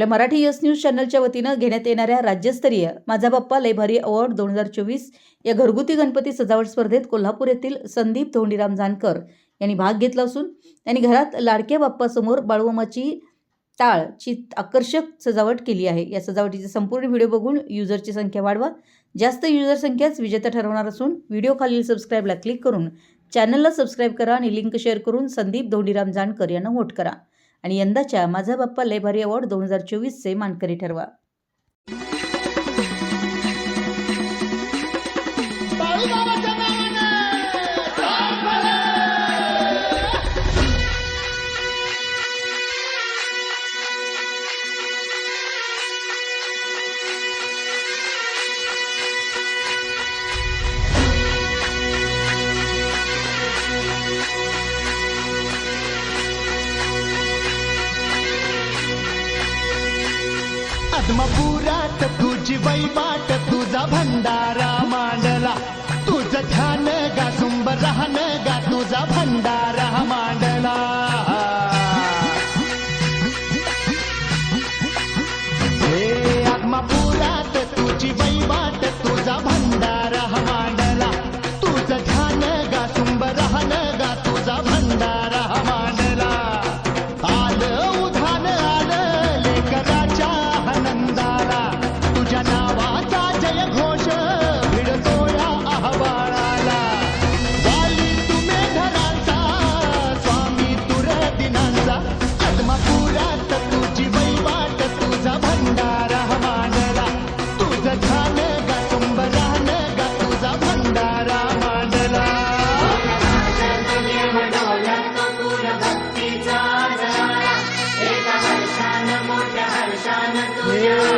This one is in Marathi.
आपल्या मराठी यस न्यूज चॅनलच्या वतीनं घेण्यात येणाऱ्या राज्यस्तरीय माझा बाप्पा लयभारी अवॉर्ड दोन हजार चोवीस या घरगुती गणपती सजावट स्पर्धेत कोल्हापूर येथील संदीप धोंडीराम जानकर यांनी भाग घेतला असून त्यांनी घरात लाडक्या बाप्पासमोर बाळवमाची टाळची आकर्षक सजावट केली आहे. या सजावटीचे संपूर्ण व्हिडिओ बघून युजरची संख्या वाढवा. जास्त युजर संख्याच विजेता ठरवणार असून व्हिडिओ खालील सबस्क्राईबला क्लिक करून चॅनलला सबस्क्राईब करा आणि लिंक शेअर करून संदीप धोंडीराम जानकर यांना वोट करा. आणि यंदाच्या माझा बाप्पा लय अवॉर्ड दोन हजार चोवीसचे मानकरी ठरवा. बाळूमामाच्या पद्मपुरात तुझी वैवाट तुझा भंडारा मांडला. तुझं ध्यान गासुंब राहणं भक्तीचा झरा एका हर्षान मोठ्या हर्षान तुझ्या